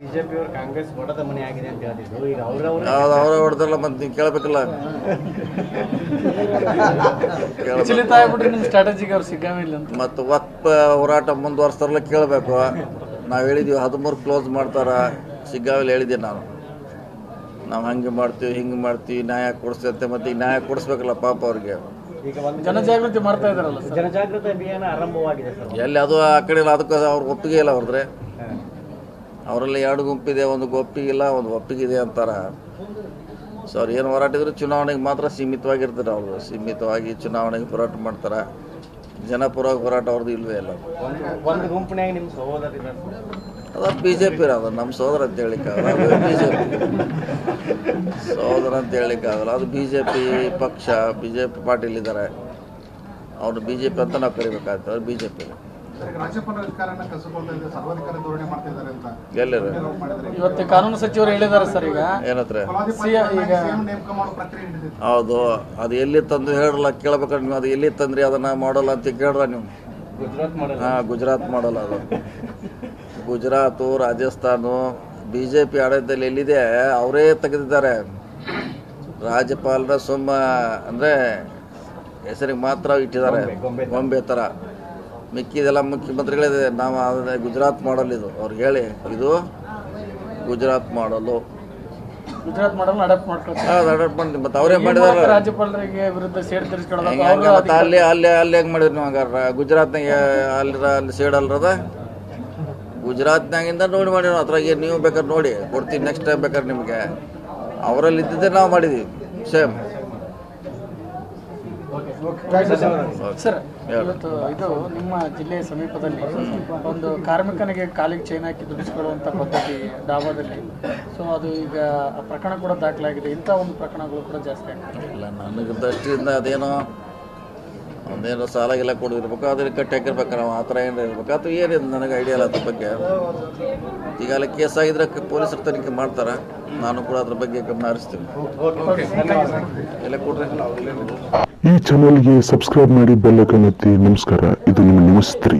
BJP ಅವರು ಕಾಂಗ್ರೆಸ್ ಹೊಡೆದ ಮನೆ ಆಗಿದೆ ಅಂತ ಹೇಳ್ತಿದ್ರು. ಈಗ ಅವ್ರವ್ರ ಯಾವ್ದು ಅವರೇ ಹೊಡೆದಲ್ಲ ಮತ್ತೆ ನೀವು ಕೇಳಬೇಕಲ್ಲ. ವಿಚಲಿತ ಆಗ್ಬಿಟ್ರೆ ನಿಮ್ಮ ಸ್ಟ್ರಾಟಜಿಗೆ ಅವ್ರು ಸಿಗ್ಗಾಮಿಲ್ಲ ಅಂತ. ಮತ್ತು ವಕ್ಪ ಹೋರಾಟ ಮುಂದುವರ್ಸ್ತಾರಲ್ಲ ಕೇಳಬೇಕು. ನಾವು ಹೇಳಿದ್ದೀವಿ ಹದಿಮೂರು ಕ್ಲೋಸ್ ಮಾಡ್ತಾರ. ಸಿಗ್ಗಾವಲ್ಲಿ ಹೇಳಿದ್ದೆ ನಾನು. ನಾವು ಹಂಗೆ ಮಾಡ್ತೀವಿ ಹಿಂಗೆ ಮಾಡ್ತೀವಿ ನ್ಯಾಯ ಕೊಡಿಸ್ತೀವಿ ಅಂತ ಮತ್ತೆ ಈಗ ನ್ಯಾಯ ಕೊಡಿಸ್ಬೇಕಲ್ಲ ಪಾಪ ಅವ್ರಿಗೆ. ಈಗ ಒಂದು ಜನಜಾಗೃತಿ ಮಾಡ್ತಾ ಇದಾರಲ್ಲ ಸರ್. ಜನಜಾಗೃತಿ ಅಭಿಯಾನ ಆರಂಭವಾಗಿದೆ ಸರ್. ಎಲ್ಲಿ ಅದು ಆ ಕಡೆ ಇಲ್ಲ ಅದಕ್ಕೆ ಅವ್ರಿಗೆ ಒಪ್ಪಿಗೆ ಇಲ್ಲ ಅವ್ರದ್ರೆ. ಅವರಲ್ಲಿ ಎರಡು ಗುಂಪಿದೆ ಒಂದು ಒಪ್ಪಿಗಿಲ್ಲ ಒಂದು ಒಪ್ಪಿಗಿದೆ ಅಂತಾರ. ಸೊ ಅವ್ರು ಏನು ಹೋರಾಟಿದ್ರು ಚುನಾವಣೆಗೆ ಮಾತ್ರ ಸೀಮಿತವಾಗಿರ್ತಾರೆ ಅವರು. ಸೀಮಿತವಾಗಿ ಚುನಾವಣೆಗೆ ಹೋರಾಟ ಮಾಡ್ತಾರೆ. ಜನಪರವಾಗಿ ಹೋರಾಟ ಅವ್ರದ್ದು ಇಲ್ವೇ ಇಲ್ಲ. ಒಂದು ಒಂದು ಗುಂಪಿನಾಗ ನಿಮ್ಮ ಸಹೋದರ ಇದ್ದಾರೆ ಅದು ಬಿ ಜೆ ಪಿ ಅದು ನಮ್ಮ ಸೋದರ ಅಂತ ಹೇಳಿಕ್ಕಾಗಲ್ಲ ಅದು ಬಿ ಜೆ ಪಿ ಸೋದರ ಅಂತ ಹೇಳಿಕ್ಕಾಗಲ್ಲ ಅದು ಬಿ ಜೆ ಪಿ ಪಕ್ಷ ಬಿ ಜೆ ಪಿ ಪಾರ್ಟಿಲಿದ್ದಾರೆ ಅವ್ರು ಬಿ ಜೆ ಪಿ ಅಂತ ನಾವು ಕರಿಬೇಕಾಗ್ತದೆ ಅವ್ರು ಬಿ ಜೆ ಪಿ ಇವತ್ತು ಕಾನೂನು ಸಚಿವರು ಹೇಳಿದ್ದಾರೆ ಸರ್ ಈಗ. ಏನತ್ರ? ಈಗ ನೇಮಕ ಮಾಡೋ ಪ್ರಕ್ರಿಯೆ ನಡೆದಿದೆ. ಹೌದು. ಅದು ಎಲ್ಲಿ ತಂದು ಹೇಳಲ್ಲ ಕೇಳ್ಬೇಕಾದ್ರೆ ನೀವು ಅದು ಎಲ್ಲಿ ತಂದ್ರಿ ಅದನ್ನ ಮಾಡಲ್ಲ ಅಂತ ಕೇಳ್ರ ನೀವು. ಹಾ ಮಾಡಲ್ಲ. ಹಾಂ ಗುಜರಾತ್ ಮಾಡಲ್ಲ ಅದು. Gujarat Rajasthan B J P ಆಡಳಿತದಲ್ಲಿ ಎಲ್ಲಿದೆ ಅವರೇ ತೆಗೆದಿದ್ದಾರೆ. ರಾಜ್ಯಪಾಲರ ಸುಮ್ಮ ಅಂದರೆ ಹೆಸರಿಗೆ ಮಾತ್ರ ಇಟ್ಟಿದ್ದಾರೆ. ಗೊಂಬೆ ಥರ ಮಿಕ್ಕಿದೆಲ್ಲ ಮುಖ್ಯಮಂತ್ರಿಗಳಿದೆ ನಾವು ಅದನ್ನ ಗುಜರಾತ್ ಮಾಡಲ್ ಇದು. ಅವ್ರಿಗೆ ಹೇಳಿ. ಇದು ಗುಜರಾತ್ ಮಾಡಲು. ಗುಜರಾತ್ ಮಾಡಲ್ ಅಡಾಪ್ಟ್ ಮಾಡ್ಕೊಳ್ತಾರೆ. ಅಡಾಪ್ಟ್ ಮಾಡಿ ಮತ್ತು ಅವರೇ ಮಾಡಿದಾರೆ. ರಾಜ್ಯಪಾಲರಿಗೆ ವಿರುದ್ಧ ಸೇಡ್ ತಿರ್ಸ್ಕೊಳ್ಳೋದು ಮತ್ತೆ ಅಲ್ಲಿ ಅಲ್ಲಿ ಅಲ್ಲಿ ಹೆಂಗೆ ಮಾಡಿದ್ರು ನೀವು ಹಂಗಾರ? ಗುಜರಾತ್ನಾಗ ಅಲ್ಲಿ ಅಲ್ಲಿ ಸೇಡ್ ಅಲ್ರದ ಗುಜರಾತ್ನಾಗಿಂದ ನೋಡಿ ಮಾಡಿ ಅದ್ರಾಗೆ ನೀವು ಬೇಕಾದ್ರೆ ನೋಡಿ. ಕೊಡ್ತೀನಿ ನೆಕ್ಸ್ಟ್ ಟೈಮ್ ಬೇಕಾದ್ರೆ ನಿಮಗೆ. ಅವರಲ್ಲಿ ಇದ್ದಿದ್ದೆ ನಾವು ಮಾಡಿದೀವಿ. ಸೇಮ್ ಸರ್ ಇವತ್ತು ಇದು ನಿಮ್ಮ ಜಿಲ್ಲೆಯ ಸಮೀಪದಲ್ಲಿ ಒಂದು ಕಾರ್ಮಿಕನಿಗೆ ಕಾಲಿಗೆ ಚೈನ್ ಹಾಕಿ ದುಡಿಸ್ಕೊಳ್ಳುವಂಥ ಪದ್ಧತಿ ಡಾಬಾದಲ್ಲಿ ಸೊ ಅದು ಈಗ ಪ್ರಕರಣ ಕೂಡ ದಾಖಲಾಗಿದೆ. ಇಂಥ ಒಂದು ಪ್ರಕರಣಗಳು ಕೂಡ ಜಾಸ್ತಿ ಆಗ್ತದೆ. ಇಲ್ಲ ನನಗೆ ದೃಷ್ಟಿಯಿಂದ ಅದೇನೋ ಒಂದೇನೋ ಸಾಲ ಕೊಡಿರ್ಬೇಕು ಅದನ್ನ ಕಟ್ಟಿ ಹಾಕಿರ್ಬೇಕು ನಾವು ಆ ಥರ ಏನು ಇರ್ಬೇಕು ಅಥವಾ ಏನಿದೆ ನನಗೆ ಐಡಿಯಾ ಇಲ್ಲ ಅದ್ರ ಬಗ್ಗೆ. ಈಗ ಅಲ್ಲಿ ಕೇಸ್ ಆಗಿದ್ರೆ ಪೊಲೀಸರು ತನಿಖೆ ಮಾಡ್ತಾರೆ. ನಾನು ಕೂಡ ಅದ್ರ ಬಗ್ಗೆ ಗಮನ ಹರಿಸ್ತೀನಿ. ಎಲ್ಲ ಕೊಡ್ರಿ. ಈ ಚಾನಲ್ಗೆ ಸಬ್ಸ್ಕ್ರೈಬ್ ಮಾಡಿ ಬೆಲ್ ಐಕಾನ್ ಒತ್ತಿ. ನಮಸ್ಕಾರ. ಇದು ನಿಮ್ಮ ನ್ಯೂಸ್